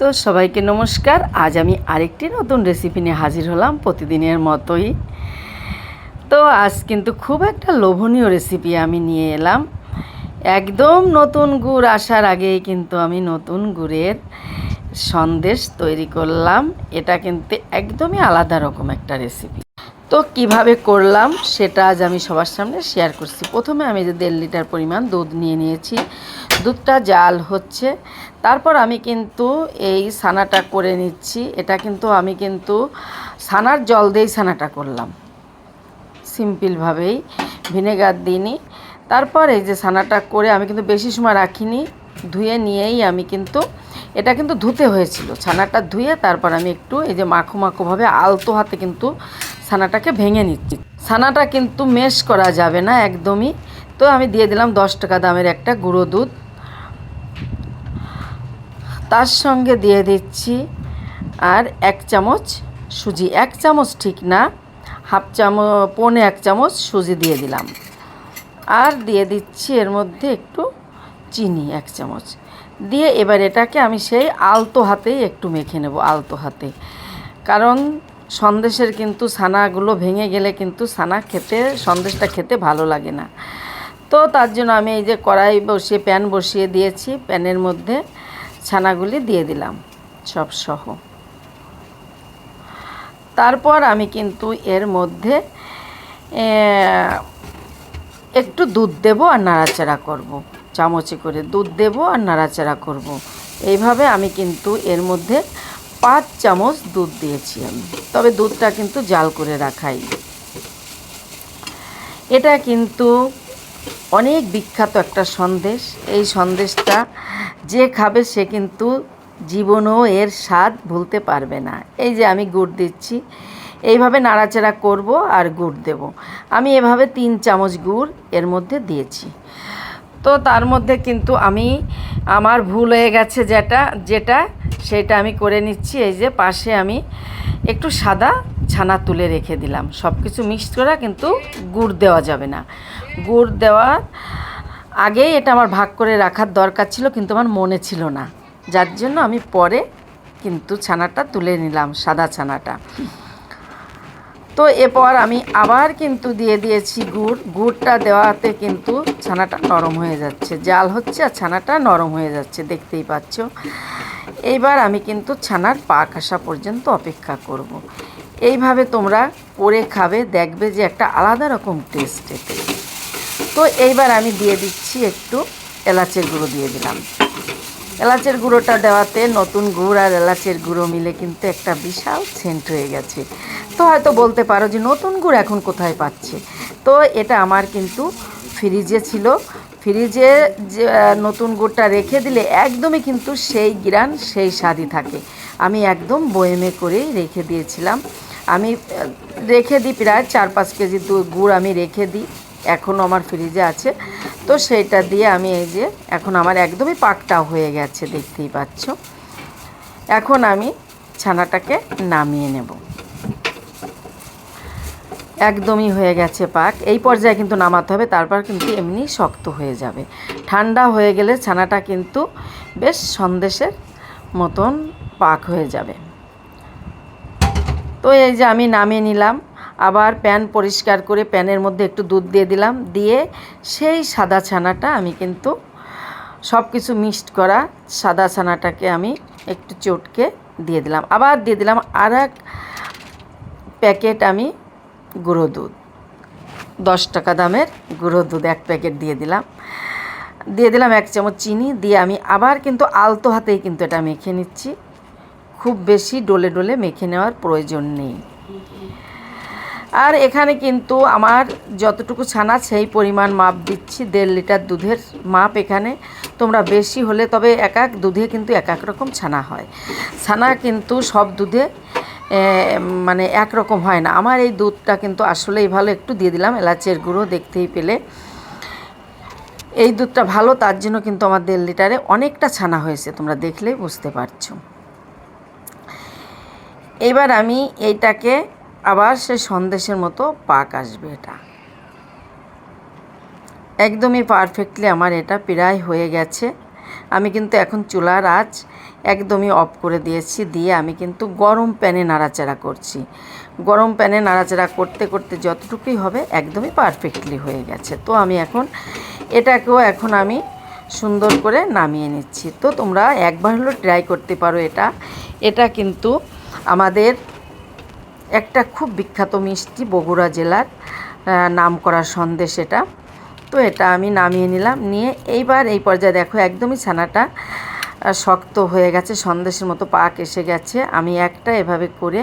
তো সবাইকে নমস্কার। আজ আমি আরেকটি নতুন রেসিপি নিয়ে হাজির হলাম প্রতিদিনের মতোই। তো আজ কিন্তু খুব একটা লোভনীয় রেসিপি আমি নিয়ে এলাম। একদম নতুন গুড় আসার আগেই কিন্তু আমি নতুন গুড়ের সন্দেশ তৈরি করলাম। এটা কিন্তু একদমই আলাদা রকম একটা রেসিপি তো কীভাবে করলাম সেটা আজ আমি সবার সামনে শেয়ার করছি। প্রথমে আমি যে দেড় লিটার পরিমাণ দুধ নিয়ে নিয়েছি। দুধটা জাল হচ্ছে। তারপর আমি কিন্তু এই ছানাটা করে নিচ্ছি। এটা কিন্তু আমি কিন্তু ছানার জল দিয়েই ছানাটা করলাম। সিম্পলভাবেই ভিনেগার দিইনি। তারপর এই যে ছানাটা করে আমি কিন্তু বেশি সময় রাখিনি। ধুয়ে নিয়েই আমি কিন্তু এটা কিন্তু ধুতে হয়েছিল। ছানাটা ধুয়ে তারপর আমি একটু এই যে মাখো মাখোভাবে আলতো হাতে কিন্তু ছানাটাকে ভেঙে নিচ্ছি। ছানাটা কিন্তু মেশ করা যাবে না একদমই। তো আমি দিয়ে দিলাম দশ টাকা দামের একটা গুঁড়ো দুধ। তার সঙ্গে দিয়ে দিচ্ছি আর এক চামচ সুজি। এক চামচ ঠিক না, হাফ চামচ, পৌনে এক চামচ সুজি দিয়ে দিলাম। আর দিয়ে দিচ্ছি এর মধ্যে একটু চিনি, এক চামচ। দিয়ে এবার এটাকে আমি সেই আলতো হাতেই একটু মেখে নেব, আলতো হাতে। কারণ সন্দেশের কিন্তু ছানাগুলো ভেঙে গেলে কিন্তু ছানা খেতে, সন্দেশটা খেতে ভালো লাগে না। তো তার জন্য আমি এই যে কড়াই বসিয়ে, প্যান বসিয়ে দিয়েছি। প্যানের মধ্যে ছানাগুলি দিয়ে দিলাম, সব সহ তারপর আমি কিন্তু এর মধ্যে একটু দুধ দেব আর নাড়াচাড়া করব। চামচে করে দুধ দেব আর নাড়াচাড়া করব। এইভাবে আমি কিন্তু এর মধ্যে পাঁচ চামচ দুধ দিয়েছি আমি তবে দুধটা কিন্তু জাল করে রাখাই এটা কিন্তু অনেক বিখ্যাত একটা সন্দেশ। এই সন্দেশটা যে খাবে সে কিন্তু জীবনও এর স্বাদ ভুলতে পারবে না। এই যে আমি গুড় দিচ্ছি, এইভাবে নাড়াচাড়া করব আর গুড় দেব। আমি এভাবে তিন চামচ গুড় এর মধ্যে দিয়েছি। তো তার মধ্যে কিন্তু আমি, আমার ভুল হয়ে গেছে যেটা যেটা সেটা আমি করে নিচ্ছি। এই যে পাশে আমি একটু সাদা ছানা তুলে রেখে দিলাম। সব কিছু মিক্সড করা কিন্তু গুড় দেওয়া যাবে না। গুড় দেওয়ার আগেই এটা আমার ভাগ করে রাখার দরকার ছিল, কিন্তু আমার মনে ছিল না। যার জন্য আমি পরে কিন্তু ছানাটা তুলে নিলাম, সাদা ছানাটা। তো এরপর আমি আবার কিন্তু দিয়ে দিয়েছি গুড়। গুড়টা দেওয়াতে কিন্তু ছানাটা নরম হয়ে যাচ্ছে। জাল হচ্ছে আর ছানাটা নরম হয়ে যাচ্ছে, দেখতেই পাচ্ছ। এইবার আমি কিন্তু ছানার পাক আসা পর্যন্ত অপেক্ষা করব। এইভাবে তোমরা করে খাবে, দেখবে যে একটা আলাদা রকম টেস্ট এতে তো এইবার আমি দিয়ে দিচ্ছি একটু এলাচের গুঁড়ো দিয়ে দিলাম। এলাচের গুঁড়োটা দেওয়াতে নতুন গুড় আর এলাচের গুঁড়ো মিলে কিন্তু একটা বিশাল সেন্ট হয়ে গেছে। তো হয়তো বলতে পারো যে নতুন গুড় এখন কোথায় পাচ্ছে? তো এটা আমার কিন্তু ফ্রিজে ছিল। ফ্রিজে যে নতুন গুড়টা রেখে দিলে একদমই কিন্তু সেই গ্রান, সেই স্বাদই থাকে। আমি একদম বয়েমে করেই রেখে দিয়েছিলাম। আমি, রেখে দিই প্রায় চার পাঁচ কেজি গুড় আমি রেখে দিই এখনও আমার ফ্রিজে আছে। তো সেইটা দিয়ে আমি এই যে, এখন আমার একদমই পাকটা হয়ে গেছে, দেখতেই পাচ্ছ। এখন আমি ছানাটাকে নামিয়ে নেব। একদমই হয়ে গেছে পাক। এই পর্যায়ে কিন্তু নামাতে হবে, তারপর কিন্তু এমনি শক্ত হয়ে যাবে। ঠান্ডা হয়ে গেলে ছানাটা কিন্তু বেশ সন্দেশের মতন পাক হয়ে যাবে। তো এই যে আমি নামিয়ে নিলাম, আবার প্যান পরিষ্কার করে প্যানের মধ্যে একটু দুধ দিয়ে দিলাম, দিয়ে সেই সাদা ছানাটা আমি কিন্তু সব কিছু মিক্সড করা সাদা ছানাটাকে আমি একটু চটকে দিয়ে দিলাম। আবার দিয়ে দিলাম আর এক প্যাকেট আমি গুঁড়ো দুধ, দশ টাকা দামের গুঁড়ো দুধ এক প্যাকেট দিয়ে দিলাম। দিয়ে দিলাম এক চামচ চিনি, দিয়ে আমি আবার কিন্তু আলতো হাতেই কিন্তু এটা মেখে নিচ্ছি। খুব বেশি ডলে ডলে মেখে নেওয়ার প্রয়োজন নেই। আর এখানে কিন্তু আমার যতটুকু ছানা, সেই পরিমাণ মাপ দিচ্ছি, দেড় লিটার দুধের মাপ এখানে। তোমরা বেশি হলে, তবে এক এক দুধে কিন্তু এক এক রকম ছানা হয়। ছানা কিন্তু সব দুধে মানে একরকম হয় না। আমার এই দুধটা কিন্তু আসলেই ভালো, একটু দিয়ে দিলাম এলাচের গুঁড়ো দেখতেই পেলে। এই দুধটা ভালো, তার জন্য কিন্তু আমার দেড় লিটারে অনেকটা ছানা হয়েছে, তোমরা দেখলেই বুঝতে পারছ। এবার আমি এইটাকে আবার সে সন্দেশের মতো পাক আসবে এটা। একদমই পারফেক্টলি আমার এটা প্রায় হয়ে গেছে। আমি কিন্তু এখন চুলার আঁচ একদমই অফ করে দিয়েছি, দিয়ে আমি কিন্তু গরম প্যানে নাড়াচাড়া করছি। গরম প্যানে নাড়াচাড়া করতে করতে যতটুকুই হবে একদমই পারফেক্টলি হয়ে গেছে। তো আমি এখন এটাকেও এখন আমি সুন্দর করে নামিয়ে নিচ্ছি। তো তোমরা একবার হলো ট্রাই করতে পারো এটা। এটা কিন্তু আমাদের একটা খুব বিখ্যাত মিষ্টি বগুড়া জেলার নাম করা সন্দেশ এটা। তো এটা আমি নামিয়ে নিলাম, নিয়ে এইবার এই পর্যায়ে দেখো একদমই ছানাটা শক্ত হয়ে গেছে, সন্দেশের মতো পাক এসে গেছে। আমি একটা এভাবে করে,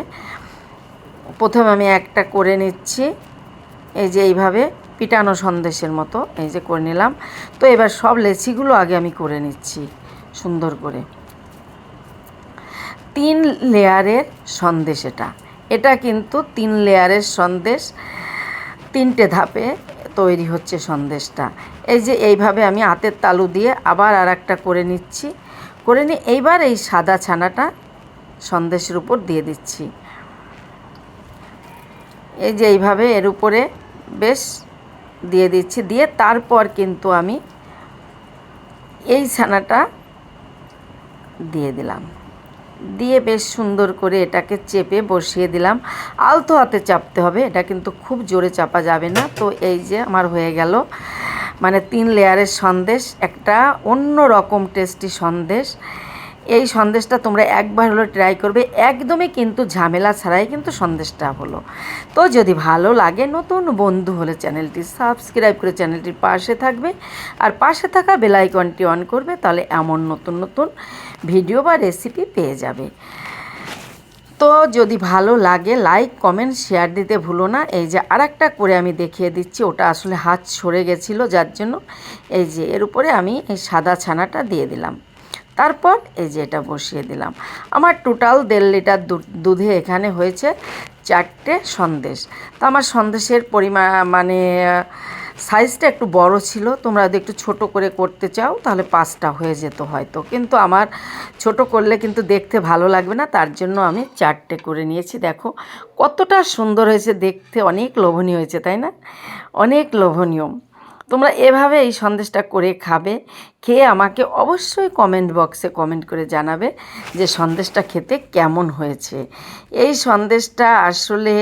প্রথমে আমি একটা করে নিচ্ছি, এই যে এইভাবে পিটানো সন্দেশের মতো, এই যে করে নিলাম। তো এবার সব লেচিগুলো আগে আমি করে নিচ্ছি, সুন্দর করে। তিন লেয়ারের সন্দেশ এটা। এটা কিন্তু তিন লেয়ারের সন্দেশ, তিনটে ধাপে তৈরি হচ্ছে সন্দেশটা। এই যে এইভাবে আমি হাতের তালু দিয়ে আবার আর একটা করে নিচ্ছি। করে নিয়ে এইবার এই সাদা ছানাটা সন্দেশের উপর দিয়ে দিচ্ছি। এই যে এইভাবে এর উপরে বেশ দিয়ে দিচ্ছি। দিয়ে তারপর কিন্তু আমি এই ছানাটা দিয়ে দিলাম। দিয়ে বেশ সুন্দর করে এটাকে চেপে বসিয়ে দিলাম। আলতো হাতে চাপতে হবে, এটা কিন্তু খুব জোরে চাপা যাবে না। তো এই যে আমার হয়ে গেল। মানে তিন লেয়ারের সন্দেশ, একটা অন্য রকম টেস্টি সন্দেশ। এই সন্দেশটা তোমরা একবার হলো ট্রাই করবে। একদমই কিন্তু ঝামেলা ছাড়াই কিন্তু সন্দেশটা হলো। তো যদি ভালো লাগে, নতুন বন্ধু হলে চ্যানেলটি সাবস্ক্রাইব করে চ্যানেলটির পাশে থাকবে। আর পাশে থাকা বেল আইকনটি অন করবে, তাহলে এমন নতুন নতুন ভিডিও বা রেসিপি পেয়ে যাবে। তো যদি ভালো লাগে লাইক কমেন্ট শেয়ার দিতে ভুলো না। এই যে আরেকটা করে আমি দেখিয়ে দিচ্ছি, ওটা আসলে হাত সরে গেছিল, যার জন্য এই যে এর উপরে আমি এই সাদা ছানাটা দিয়ে দিলাম। তারপর এই যে এটা বসিয়ে দিলাম। আমার টোটাল দেড় লিটার দুধে এখানে হয়েছে চারটে সন্দেশ। তো আমার সন্দেশের পরিমাণ মানে সাইজটা একটু বড় ছিল, তোমরা যদি একটু ছোট করে করতে চাও, তাহলে পাঁচটা হয়ে যেত হয়তো। কিন্তু আমার ছোট করলে কিন্তু দেখতে ভালো লাগবে না, তার জন্য আমি চারটে করে নিয়েছি। দেখো, কতটা সুন্দর হয়েছে দেখতে, অনেক লোভনীয় হয়েছে, তাই না? অনেক লোভনীয়। তোমরা এভাবে এই সন্দেশটা করে খাবে, খেয়ে আমাকে অবশ্যই কমেন্ট বক্সে কমেন্ট করে জানাবে যে সন্দেশটা খেতে কেমন হয়েছে। এই সন্দেশটা আসলে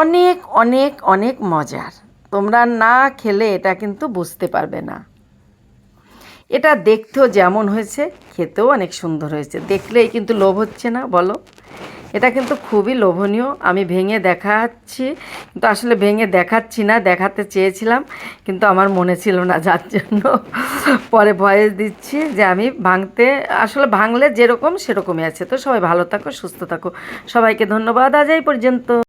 অনেক অনেক অনেক মজার। তোমরা না খেলে এটা কিন্তু বুঝতে পারবে না। এটা দেখতেও যেমন হয়েছে, খেতেও অনেক সুন্দর হয়েছে। দেখলেই কিন্তু লোভ হচ্ছে না, বলো। এটা কিন্তু খুবই লোভনীয়। আমি ভেঙে দেখাচ্ছি, কিন্তু আসলে ভেঙে দেখাচ্ছি না, দেখাতে চেয়েছিলাম, কিন্তু আমার মনে ছিল না, যার জন্য পরে ভয়েস দিচ্ছি যে আমি ভাঙতে, আসলে ভাঙলে যেরকম সেরকমই আছে। তো সবাই ভালো থাকো, সুস্থ থাকো। সবাইকে ধন্যবাদ। আজ এই পর্যন্ত।